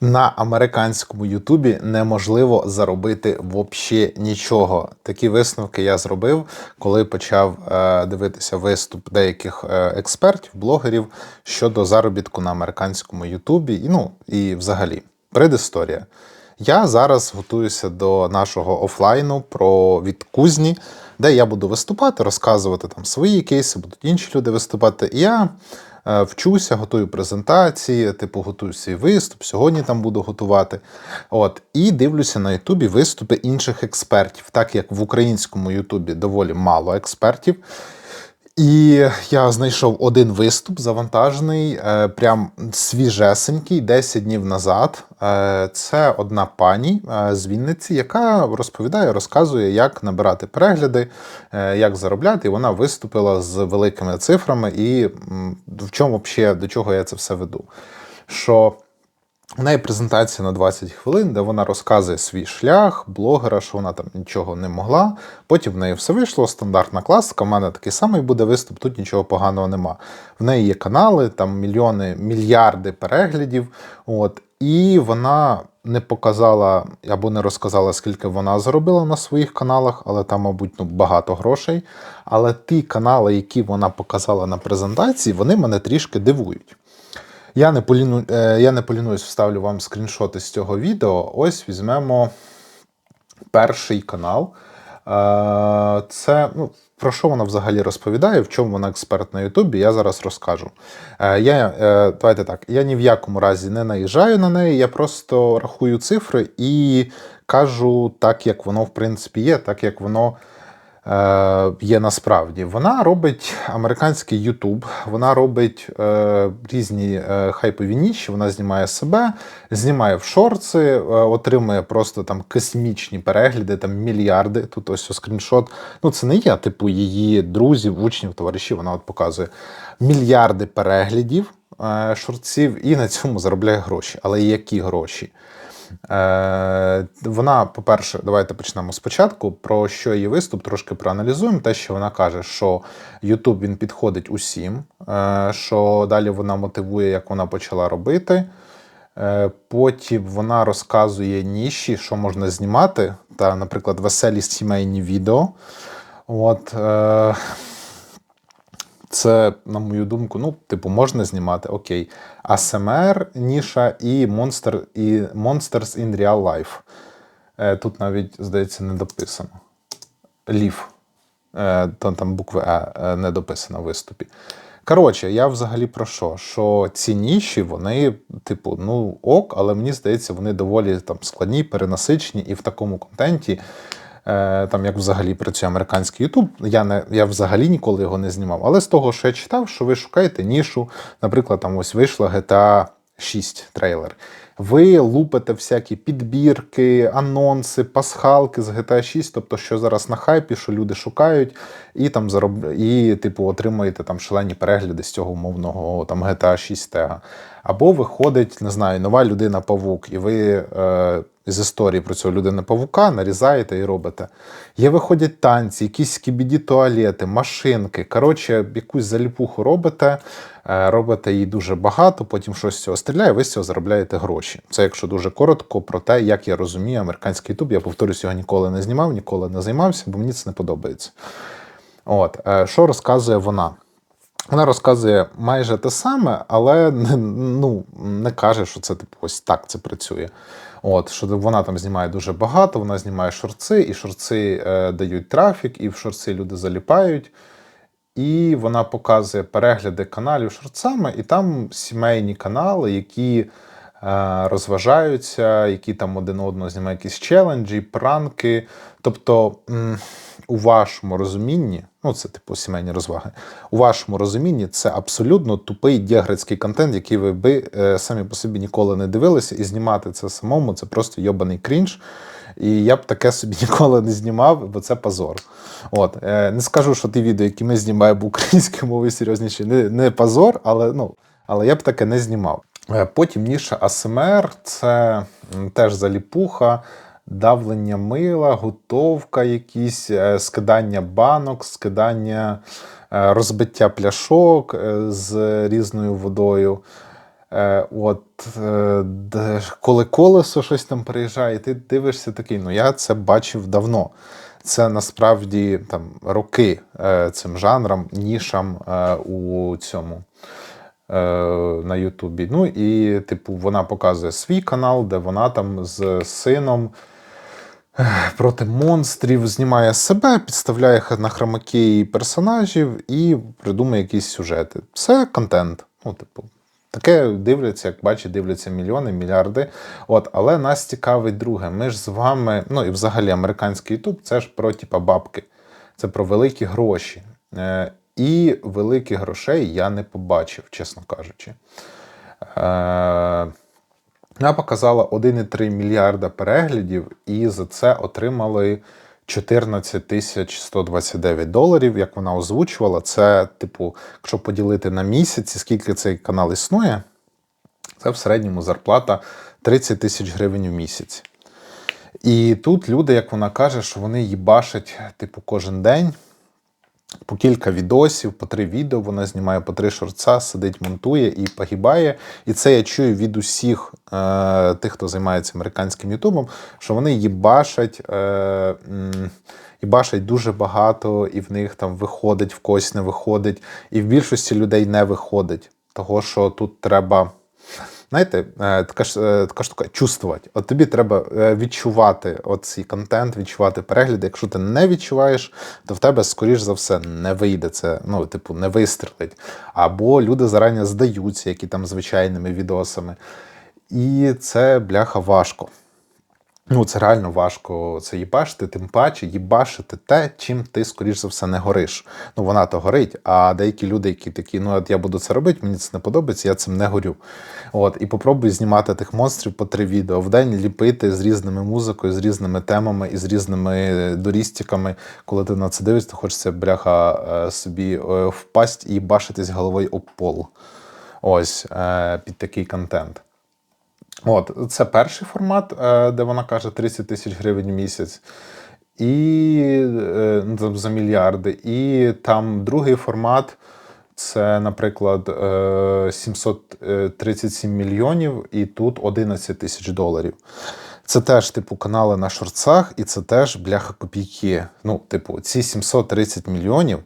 На американському Ютубі неможливо заробити взагалі нічого. Такі висновки я зробив, коли почав е, дивитися виступ деяких е, експертів, блогерів щодо заробітку на американському Ютубі. І, ну і взагалі, предісторія. Я зараз готуюся до нашого офлайну про від кузні, де я буду виступати, розказувати там свої кейси, будуть інші люди виступати. І я вчуся, готую презентації, типу, готую свій виступ. Сьогодні там буду готувати. От, і дивлюся на Ютубі виступи інших експертів, так як в українському Ютубі доволі мало експертів. І я знайшов один виступ завантажений, е, прям свіжесенький, 10 днів назад. Е, Це одна пані е, з Вінниці, яка розповідає, розказує, як набирати перегляди, як заробляти. І вона виступила з великими цифрами. І в чому взагалі до чого я це все веду? Що у неї презентація на 20 хвилин, де вона розказує свій шлях блогера, що вона там нічого не могла. Потім в неї все вийшло, стандартна класика. У мене такий самий буде виступ, тут нічого поганого нема. В неї є канали, там мільйони, мільярди переглядів. От, і вона не показала або не розказала, скільки вона заробила на своїх каналах, але там, мабуть, ну, багато грошей. Але ті канали, які вона показала на презентації, вони мене трішки дивують. Я не поліну, е, я не полінуюсь, вставлю вам скріншоти з цього відео. Ось візьмемо перший канал. Е, Це ну, про що вона взагалі розповідає, в чому вона експерт на Ютубі, я зараз розкажу. Е, Я, Давайте так, я ні в якому разі не наїжджаю на неї, я просто рахую цифри і кажу так, як воно в принципі є, так як воно є насправді. Вона робить американський Ютуб, вона робить е, різні е, хайпові ніші, вона знімає себе, знімає в шорти, е, отримує просто там космічні перегляди, там мільярди. Тут ось скріншот. Ну, це не я, типу, її друзів, учнів, товаришів, вона от показує мільярди переглядів е, шортців і на цьому заробляє гроші. Але які гроші? Е, Вона, по-перше, давайте почнемо спочатку. Про що її виступ, трошки проаналізуємо. Те, що вона каже, що YouTube він підходить усім, е, що далі вона мотивує, як вона почала робити. Е, Потім вона розказує ніші, що можна знімати, та, наприклад, веселі сімейні відео. От, е, це, на мою думку, ну, типу, можна знімати, окей. ASMR, ніша і Monster, і Monsters in Real Life. Е, Тут навіть, здається, не дописано. Лів. Е, то там букви Е не дописано в виступі. Коротше, я взагалі про що? Що ці ніші, вони, типу, ну ок, але мені здається, вони доволі там складні, перенасичені, і в такому контенті, там як взагалі працює американський Ютуб, я не я взагалі ніколи його не знімав. Але з того, що я читав, що ви шукаєте нішу, наприклад, там ось вийшла GTA 6 трейлер. Ви лупите всякі підбірки, анонси, пасхалки з GTA 6, тобто, що зараз на хайпі, що люди шукають, і там зароб... і, типу, отримуєте там шалені перегляди з цього умовного там GTA 6 тега. Або виходить, не знаю, нова людина павук, і ви е, з історії про цього людини павука нарізаєте і робите. Є виходять танці, якісь скібіді туалети, машинки. Коротше, якусь заліпуху робите, е, робите її дуже багато, потім щось з цього стріляє, ви з цього заробляєте гроші. Це якщо дуже коротко про те, як я розумію американський ютуб. Я повторюсь, його ніколи не знімав, ніколи не займався, бо мені це не подобається. От, е, що розказує вона? Вона розказує майже те саме, але не, ну, не каже, що це типу ось так це працює. От, що вона там знімає дуже багато, вона знімає шорти, і шорти е, дають трафік, і в шорти люди заліпають. І вона показує перегляди каналів шорцами, і там сімейні канали, які е, розважаються, які там один одного знімають якісь челенджі, пранки. Тобто, м, у вашому розумінні, ну це типу сімейні розваги, у вашому розумінні це абсолютно тупий діагрецький контент, який ви би е, самі по собі ніколи не дивилися, і знімати це самому це просто йобаний крінж. І я б таке собі ніколи не знімав, бо це позор. От е, не скажу, що ті відео, які ми знімаємо українською мовою серйозніші, не, не позор, але ну. Але я б таке не знімав. Е, Потім ніша АСМР це теж заліпуха, давлення мила, готовка, якісь, е, скидання банок, скидання е, розбиття пляшок е, з різною водою. От коли колесо щось там приїжджає, ти дивишся такий, ну я це бачив давно. Це насправді там роки цим жанрам, нішам у цьому на Ютубі. Ну і, типу, вона показує свій канал, де вона там з сином проти монстрів знімає себе, підставляє на хромаки персонажів і придумує якісь сюжети. Це контент. Ну, типу, таке дивляться, як бачить, дивляться мільйони, мільярди. От, але нас цікавить друге. Ми ж з вами, ну і взагалі американський Ютуб, це ж про типа бабки. Це про великі гроші. Е, і великих грошей я не побачив, чесно кажучи. Е, вона показала 1,3 мільярда переглядів, і за це отримали 14 тисяч 129 доларів, як вона озвучувала. Це, типу, якщо поділити на місяць, скільки цей канал існує, це в середньому зарплата 30 тисяч гривень в місяць. І тут люди, як вона каже, що вони їбашать, типу, кожен день по кілька відосів, по три відео вона знімає по три шорца, сидить, монтує і погибає. І це я чую від усіх е, тих, хто займається американським Ютубом, що вони їбашать, е, м, їбашать дуже багато, і в них там виходить, в когось не виходить, і в більшості людей не виходить. Того, що тут треба. Знаєте, е, така ж е, така штука чувствувати. От тобі треба е, відчувати оцей контент, відчувати перегляди. Якщо ти не відчуваєш, то в тебе, скоріш за все, не вийде це, ну, типу, не вистрелить. Або люди зарані здаються, які там звичайними відосами. І це бляха важко. Ну, це реально важко це їбашити, тим паче їбашити те, чим ти, скоріш за все, не гориш. Ну, вона то горить, а деякі люди, які такі, ну от я буду це робити, мені це не подобається, я цим не горю. От, і попробуй знімати тих монстрів по три відео в день, ліпити з різними музикою, з різними темами і з різними дорістіками. Коли ти на це дивишся, то хочеться бляха е, собі е, впасть і башитись головою об пол. Ось е, під такий контент. От, це перший формат, е, де вона каже 30 тисяч гривень в місяць. І е, за мільярди. І там другий формат це, наприклад, е, 737 мільйонів, і тут 11 тисяч доларів. Це теж, типу, канали на шорцах, і це теж бляха копійки. Ну, типу, ці 730 мільйонів.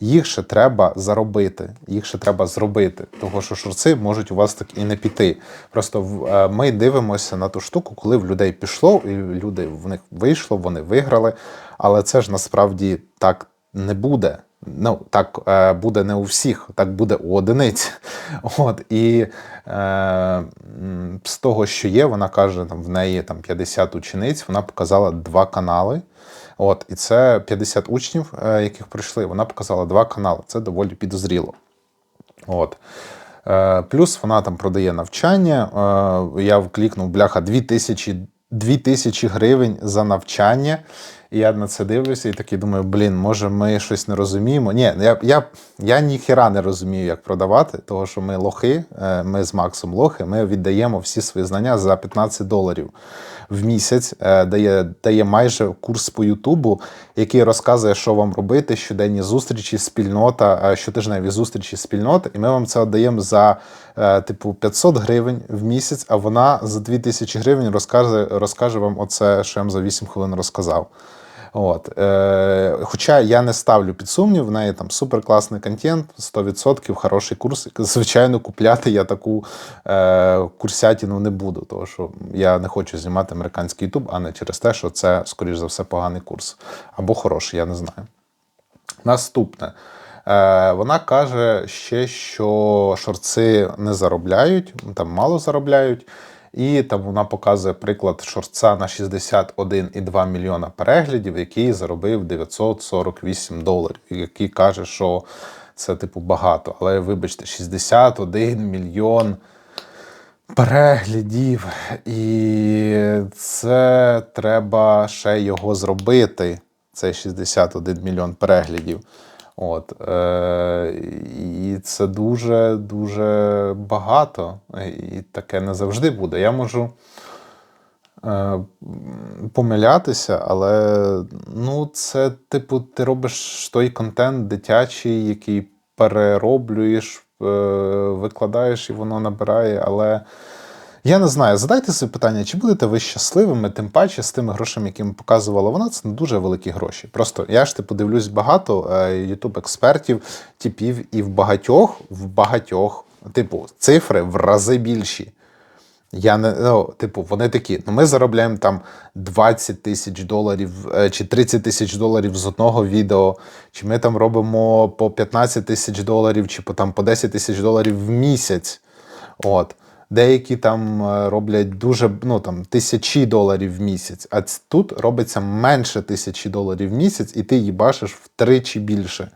Їх ще треба заробити, їх ще треба зробити, того що шорти можуть у вас так і не піти. Просто е, ми дивимося на ту штуку, коли в людей пішло, і люди в них вийшло, вони виграли. Але це ж насправді так не буде. Ну, так е, буде не у всіх, так буде у одиниць. От, і е, з того, що є, вона каже, там в неї там 50 учениць, вона показала два канали. От, і це 50 учнів, е, яких прийшли. Вона показала два канали. Це доволі підозріло. От. Е, плюс вона там продає навчання. Е, я вклікнув бляха 2000, 2000 гривень за навчання. І я на це дивлюся і такий думаю, блін, може ми щось не розуміємо. Ні, я, я, я ніхіра не розумію, як продавати, тому що ми лохи, е, ми з Максом лохи, ми віддаємо всі свої знання за 15 доларів в місяць, е, дає, дає майже курс по Ютубу, який розказує, що вам робити, щоденні зустрічі, спільнота, е, щотижневі зустрічі, спільнота, і ми вам це віддаємо за типу 500 гривень в місяць, а вона за 2000 гривень розкаже, розкаже вам оце, що я вам за 8 хвилин розказав. От. Е, хоча я не ставлю під сумнів, в неї там суперкласний контент, 100% хороший курс. Звичайно, купляти я таку е, курсятину не буду, тому що я не хочу знімати американський YouTube, а не через те, що це, скоріш за все, поганий курс. Або хороший, я не знаю. Наступне. Е, вона каже ще, що шорти не заробляють, там мало заробляють. І там вона показує приклад шорца на 61,2 мільйона переглядів, який заробив 948 доларів, який каже, що це типу багато. Але вибачте, 61 мільйон переглядів, і це треба ще його зробити. Це 61 мільйон переглядів. От, е, і це дуже дуже багато. І таке не завжди буде. Я можу е, помилятися, але ну, це, типу, ти робиш той контент дитячий, який перероблюєш е, викладаєш і воно набирає, але. Я не знаю, задайте собі питання, чи будете ви щасливими, тим паче з тими грошами, які ми показувала вона, це не дуже великі гроші. Просто я ж типу дивлюсь багато ютуб експертів, типів, і в багатьох, в багатьох, типу, цифри в рази більші. Я не ну, типу, вони такі. Ну, ми заробляємо там 20 тисяч доларів е, чи 30 тисяч доларів з одного відео, чи ми там робимо по 15 тисяч доларів, чи по там по 10 тисяч доларів в місяць. От. Деякі там е, роблять дуже ну там тисячі доларів в місяць, а тут робиться менше тисячі доларів в місяць, і ти її бачиш втричі більше.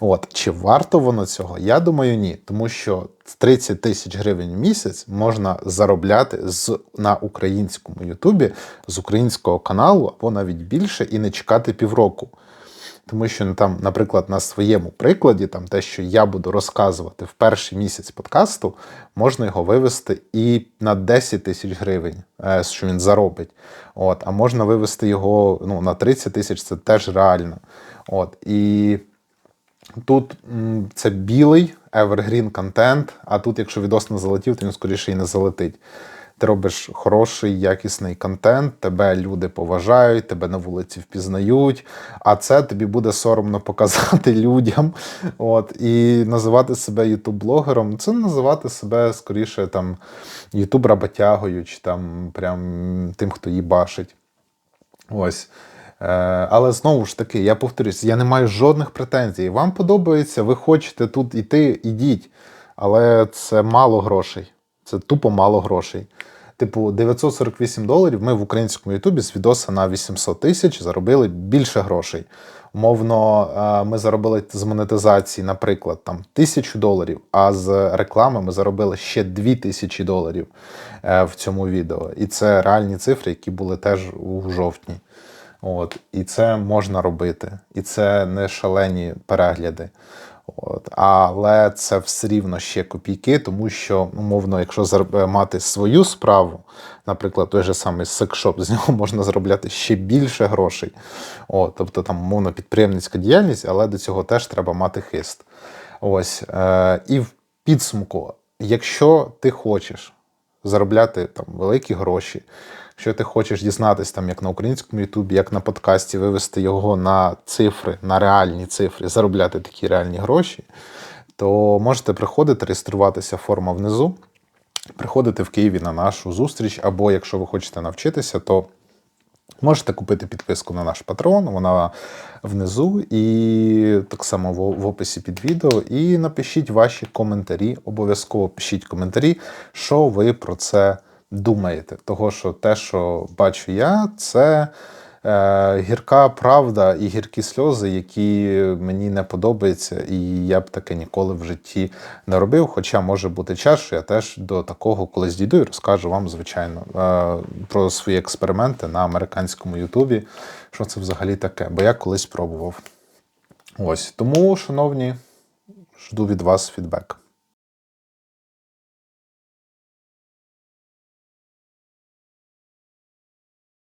От чи варто воно цього? Я думаю, ні. Тому що 30 тисяч гривень в місяць можна заробляти з на українському Ютубі з українського каналу або навіть більше, і не чекати півроку. Тому що ну, там, наприклад, на своєму прикладі, там те, що я буду розказувати в перший місяць подкасту, можна його вивести і на 10 тисяч гривень, е, що він заробить. От, а можна вивести його ну, на 30 тисяч, це теж реально. От, і Тут це білий evergreen контент, а тут, якщо відос не залетів, то він скоріше і не залетить. Ти робиш хороший, якісний контент, тебе люди поважають, тебе на вулиці впізнають, а це тобі буде соромно показати людям. От, І називати себе ютуб-блогером це називати себе скоріше там ютуб-работягою, чи там прям тим, хто її бачить. Ось. Е, Але знову ж таки, я повторюсь, я не маю жодних претензій. Вам подобається, ви хочете тут іти, ідіть. Але це мало грошей. Це тупо мало грошей. Типу, 948 доларів ми в українському Ютубі з відоса на 800 тисяч заробили більше грошей. Умовно, е, ми заробили з монетизації, наприклад, там тисячу доларів, а з реклами ми заробили ще 2000 доларів е, в цьому відео. І це реальні цифри, які були теж у жовтні. От, і це можна робити, і це не шалені перегляди. От, але це все рівно ще копійки, тому що, умовно, якщо мати свою справу, наприклад, той же самий секшоп, з нього можна заробляти ще більше грошей. От, тобто там, умовно, підприємницька діяльність, але до цього теж треба мати хист. Ось. Е, і в підсумку, якщо ти хочеш заробляти там великі гроші. Якщо ти хочеш дізнатися, там, як на українському Ютубі, як на подкасті, вивести його на цифри, на реальні цифри, заробляти такі реальні гроші, то можете приходити, реєструватися форма внизу, приходити в Києві на нашу зустріч, або якщо ви хочете навчитися, то Можете купити підписку на наш Patreon, вона внизу, і так само в описі під відео. І напишіть ваші коментарі. Обов'язково пишіть коментарі, що ви про це думаєте. Того, що те, що бачу я, це е, гірка правда і гіркі сльози, які мені не подобаються, і я б таке ніколи в житті не робив. Хоча може бути час, що я теж до такого колись дійду і розкажу вам, звичайно, е, про свої експерименти на американському Ютубі. Що це взагалі таке? Бо я колись пробував. Ось тому, шановні, жду від вас фідбек.